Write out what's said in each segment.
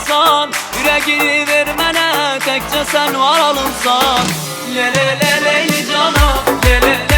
alınsan Yüreğini vermene tekçe sen var alınsan. Le le le canım le le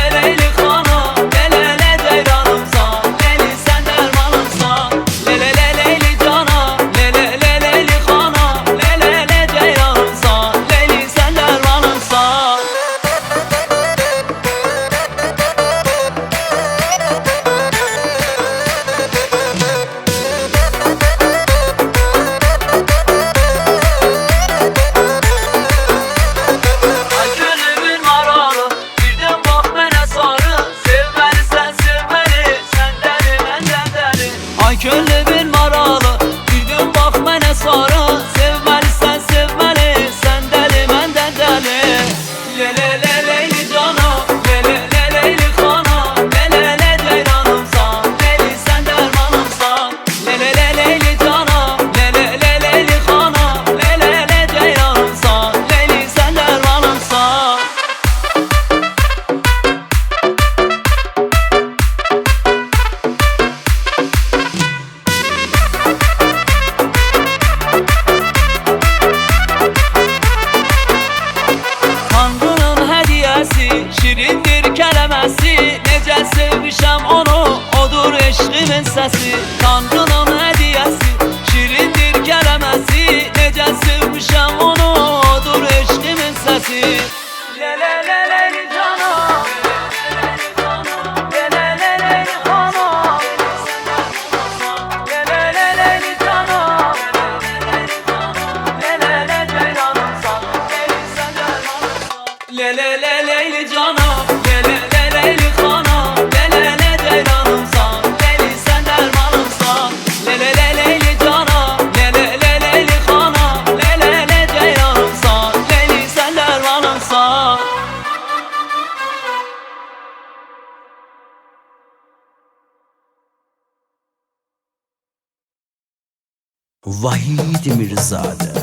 Vahid Mirzade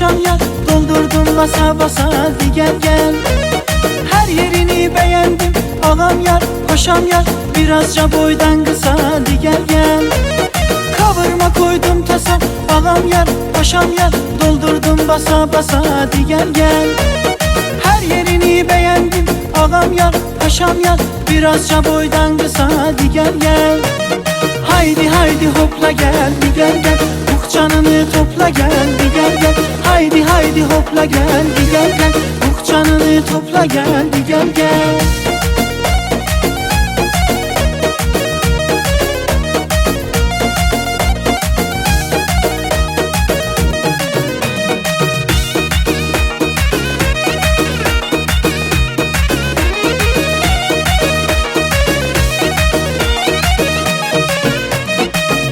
yar paşam yar Doldurdum basa basa hadi gel gel. Her yerini beğendim Ağam yar paşam yar Birazca boydan kısa hadi gel gel. Kavurma koydum tasa Ağam yar paşam yar Doldurdum basa basa hadi gel gel. Her yerini beğendim Ağam yar, paşam yar Birazca boydan kısa hadi gel gel. Haydi haydi hopla gel bir gel gel. Uh canını topla gel bir gel gel Haydi haydi hopla gel bir gel gel. Canını topla gel bir gel gel.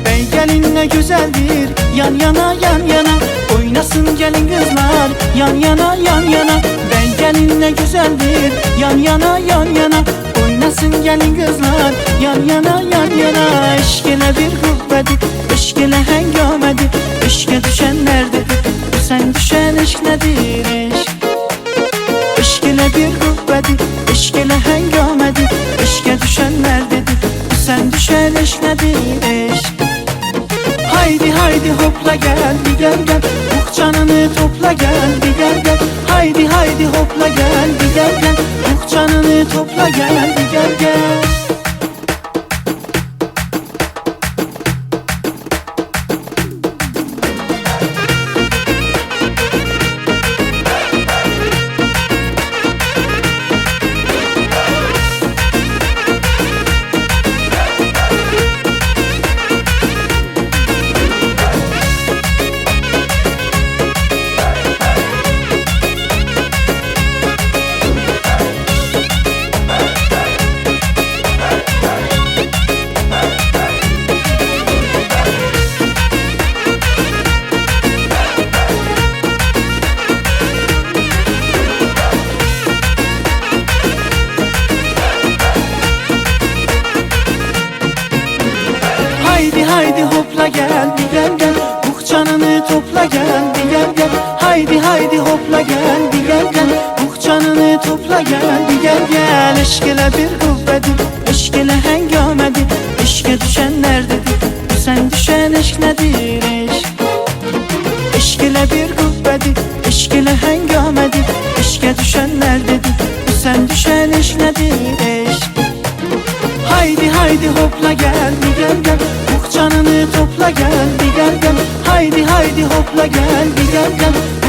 Bey gelin ne güzeldir Yan yana yan yana Oynasın gelin kızlar Yan yana yan yana. Bey gelin ne güzeldir Yan yana yan yana. Oynasın gelin kızlar Yan yana yan yana. Eşkine bir kuvveti Eşkine hengamedi Eşke düşenlerdedir Bu sen düşen eşk nedir eşk? Eşk ile bir kuvveti Eşk ile hengamedi Eşke düşenlerdedir Bu sen düşen eşk nedir eşk? Haydi haydi hopla gel bir gel gel gel bir gel gel. Haydi haydi hopla gel bir gel gel. Uh canını topla gel bir gel gel hopla gel bir gel gel. Buk canını topla gel bir gel gel. Haydi haydi hopla gel bir gel gel. Buk canını topla gel bir gel gel. Eşk ile bir kuvvetim Eşk ile hengamedir. Eşke düşenlerdedir Bu sen düşen eşk nedir eşk? Eşk ile bir kuvvetim Eşk ile hengamedir. Eşke düşenlerdedir Bu sen düşen eşk nedir eşk? Haydi haydi hopla geldi gel gel. Uh canını topla geldi gel gel. Haydi haydi hopla geldi gel gel